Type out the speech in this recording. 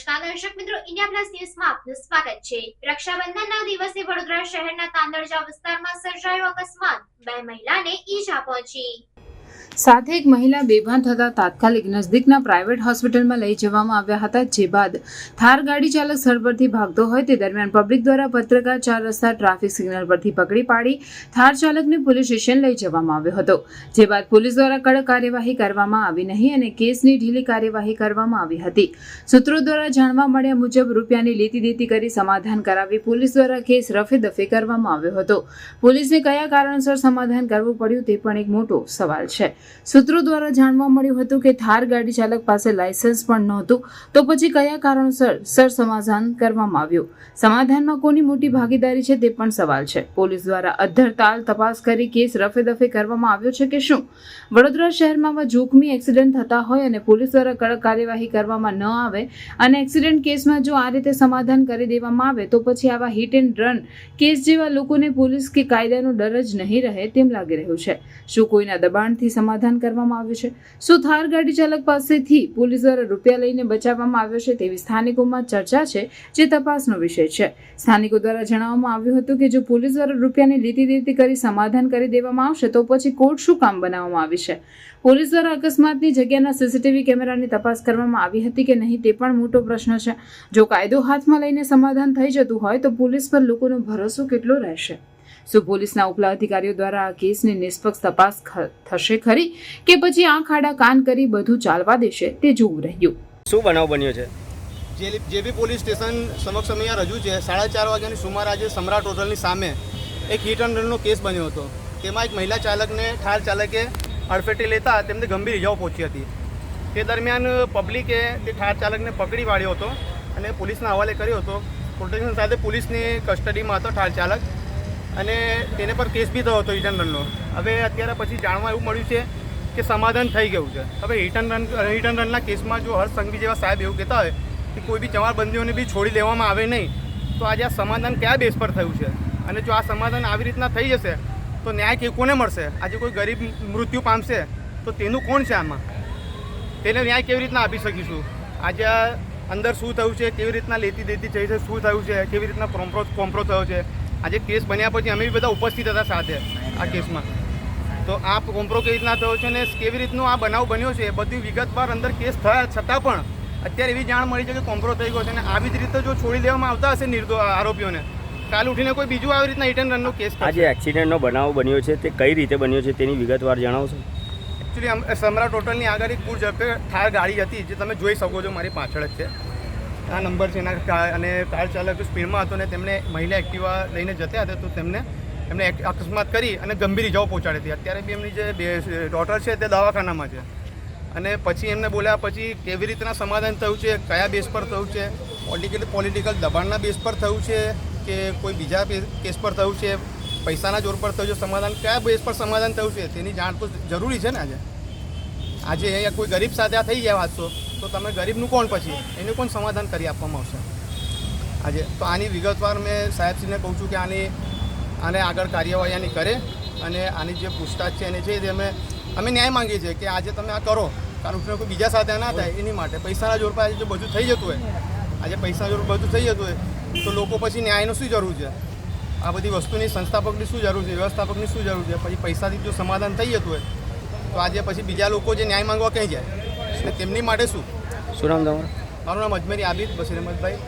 નમસ્કાર દર્શક મિત્રો, ઇન્ડિયા પ્લસ ન્યૂઝમાં આપનું સ્વાગત છે. રક્ષાબંધનના દિવસે વડોદરા શહેરના તાંદળજા વિસ્તારમાં સર્જાયો અકસ્માત. બે મહિલાને ઈજા પહોંચી. સાથે એક મહિલા બેભાન થતા તાત્કાલિક નજદીકના પ્રાઇવેટ હોસ્પિટલમાં લઈ જવામાં આવ્યા હતા, જે બાદ થાર ગાડી ચાલક સ્થળ પરથી ભાગતો હોય તે દરમિયાન પબ્લિક દ્વારા પત્રકાર ચાર રસ્તા ટ્રાફિક સિગ્નલ પરથી પકડી પાડી થાર ચાલકને પોલીસ સ્ટેશન લઈ જવામાં આવ્યો હતો, જે બાદ પોલીસ દ્વારા કડક કાર્યવાહી કરવામાં આવી નહીં અને કેસની ઢીલી કાર્યવાહી કરવામાં આવી હતી. સૂત્રો દ્વારા જાણવા મળ્યા મુજબ રૂપિયાની લેતી દેતી કરી સમાધાન કરાવી પોલીસ દ્વારા કેસ રફે દફે કરવામાં આવ્યો હતો. પોલીસને કયા કારણસર સમાધાન કરવું પડ્યું તે પણ એક મોટો સવાલ છે. સૂત્રો દ્વારા જાણવા મળ્યું હતું કે થાર ગાડી ચાલક પાસે લાયસન્સ પણ નહોતું. તો પછી કયા કારણોસર સર સમાધાન કરવામાં આવ્યું? સમાધાનમાં કોની મોટી ભાગીદારી છે તે પણ સવાલ છે. પોલીસ દ્વારા અધ્ધરતાલ તપાસ કરી કેસ રફે દફે કરવામાં આવ્યો છે કે શું? વડોદરા શહેરમાં જોખમી એક્સિડન્ટ થતા હોય અને પોલીસ દ્વારા કડક કાર્યવાહી કરવામાં ન આવે અને એક્સિડન્ટ કેસમાં જો આ રીતે સમાધાન કરી દેવામાં આવે તો પછી આવા હિટ એન્ડ રન કેસ જેવા લોકોને પોલીસ કે કાયદાનો ડર જ નહીં રહે તેમ લાગી રહ્યું છે. શું કોઈના દબાણથી સમાધાન કરવામાં આવ્યું છે. શું થાર ગાડી ચાલક પાસેથી પોલીસ દ્વારા રૂપિયા લઈને બચાવવામાં આવ્યો છે તેવી સ્થાનિકોમાં ચર્ચા છે, જે તપાસનો વિષય છે. સ્થાનિકો દ્વારા જણાવવામાં આવ્યું હતું કે જો પોલીસ દ્વારા રૂપિયાની લીતી દેતી કરી સમાધાન કરી દેવામાં આવશે, તો પછી કોર્ટ શું કામ બનાવવામાં આવી છે? પોલીસ દ્વારા અકસ્માતની જગ્યાના સીસીટીવી કેમેરાની તપાસ કરવામાં આવી હતી કે નહીં તે પણ મોટો પ્રશ્ન છે. જો કાયદો હાથમાં લઈને સમાધાન થઈ જતું હોય, તો પોલીસ પર લોકોનો ભરોસો કેટલો રહેશે? શું પોલીસના ઉપલા અધિકારીઓ દ્વારા આ કેસની નિષ્પક્ષ તપાસ થશે ખરી કે પછી આંખ આડા કાન કરી બધું ચાલવા દેશે તે જોવું રહ્યું. શું બનાવ બન્યો છે? જે જે બી પોલીસ સ્ટેશન સમક્ષ અમે અહીંયા રજૂ છે સાડા ચાર વાગ્યાની સુમાર આજે સમ્રાટ હોટલની સામે એક હિટ એન્ડ રનનો કેસ બન્યો હતો. તેમાં એક મહિલા ચાલકને ઠાર ચાલકે અડફેટે લેતા તેમને ગંભીર ઇજાઓ પહોંચી હતી. તે દરમિયાન પબ્લિકે તે ઠાર ચાલકને પકડી પાડ્યો હતો અને પોલીસના હવાલે કર્યો હતો. પ્રોટેક્શન સાથે પોલીસની કસ્ટડીમાં હતો ઠાર ચાલક. અને તેને પર કેસ બી થયો હતો હિટ રનનો. હવે અત્યારે પછી જાણવા એવું મળ્યું છે કે સમાધાન થઈ ગયું છે. હવે હિટ રન હિટ રનના કેસમાં જો હર્ષ સંઘવી જેવા સાહેબ એવું કહેતા હોય કે કોઈ બી જવાબબંધીઓને બી છોડી દેવામાં આવે નહીં, તો આજે આ સમાધાન કયા બેસ પર થયું છે? અને જો આ સમાધાન આવી રીતના થઈ જશે, તો ન્યાય કે કોને મળશે? આજે કોઈ ગરીબ મૃત્યુ પામશે, તો તેનું કોણ છે આમાં? તેને ન્યાય કેવી રીતના આપી શકીશું? આજે અંદર શું થયું છે, કેવી રીતના લેતી દેતી થઈ છે, શું થયું છે, કેવી રીતના કોમ્પ્રો કોમ્પ્રો થયો છે? આજે કેસ બન્યા પછી અમે બી બધા ઉપસ્થિત હતા સાથે આ કેસમાં. તો આ કોમ્પ્રો કેવી રીતના થયો છે ને કેવી રીતનો આ બનાવ બન્યો છે એ બધી વિગતવાર અંદર કેસ થયા છતાં પણ અત્યારે એવી જાણ મળી છે કે કોમ્પ્રો થઈ ગયો છે અને આવી જ રીતે જો છોડી દેવામાં આવતા હશે નિર્દો આરોપીઓને કાલ ઉઠીને કોઈ બીજું આવી રીતના હિટ એન્ડ રનનો કેસ આ જે એક્સિડન્ટનો બનાવ બન્યો છે તે કઈ રીતે બન્યો છે તેની વિગતવાર જણાવશો? એકચ્યુઅલી સમ્રાટ હોટલની આગળ એક પૂર ઝડપે થાર ગાડી હતી જે તમે જોઈ શકો છો મારી પાછળ જ છે. આ નંબર છે, એના અને કાર ચાલક સ્પીડમાં હતો ને તેમણે મહિલા એક્ટિવા લઈને જતા હતા, તો તેમને એમને અકસ્માત કરી અને ગંભીર ઇજાઓ પહોંચાડી હતી. અત્યારે બી એમની જે ડોટર છે તે દવાખાનામાં છે. અને પછી એમને બોલ્યા, પછી કેવી રીતના સમાધાન થયું છે? કયા બેસ પર થયું છે? પોલિટિકલ પોલિટિકલ દબાણના બેસ પર થયું છે કે કોઈ બીજા કેસ પર થયું છે? પૈસાના જોર પર થયું છે સમાધાન? કયા બેસ પર સમાધાન થયું છે? તેની જાણ તો જરૂરી છે ને આજે? આજે અહીંયા કોઈ ગરીબ સાથે આ થઈ ગયા હાદસો તો તમે ગરીબનું કોણ પછી? એનું કોણ સમાધાન કરી આપવામાં આવશે. આજે તો આની વિગતવાર મેં સાહેબશ્રીને કહું છું કે આની, આને આગળ કાર્યવાહી આની કરે અને આની જે પૂછતાછ છે એની છે તે અમે અમે ન્યાય માંગીએ છીએ કે આજે તમે આ કરો. કારણ કે કોઈ બીજા સાથે ના થાય એની માટે. પૈસાના જોર પર આજે જો બધું થઈ જતું હોય, આજે પૈસા જોર બધું થઈ જતું હોય, તો લોકો પછી ન્યાયનું શું જરૂર છે? આ બધી વસ્તુની સંસ્થાપકની શું જરૂર છે? વ્યવસ્થાપકની શું જરૂર છે? પછી પૈસાથી જો સમાધાન થઈ જતું હોય, તો આજે પછી બીજા લોકો જે ન્યાય માંગવા ક્યાં જાય? અને તેમની માટે શું? શું નામ તમારું? મારું નામ અજમેરી આબિદ બશીર અહેમદભાઈ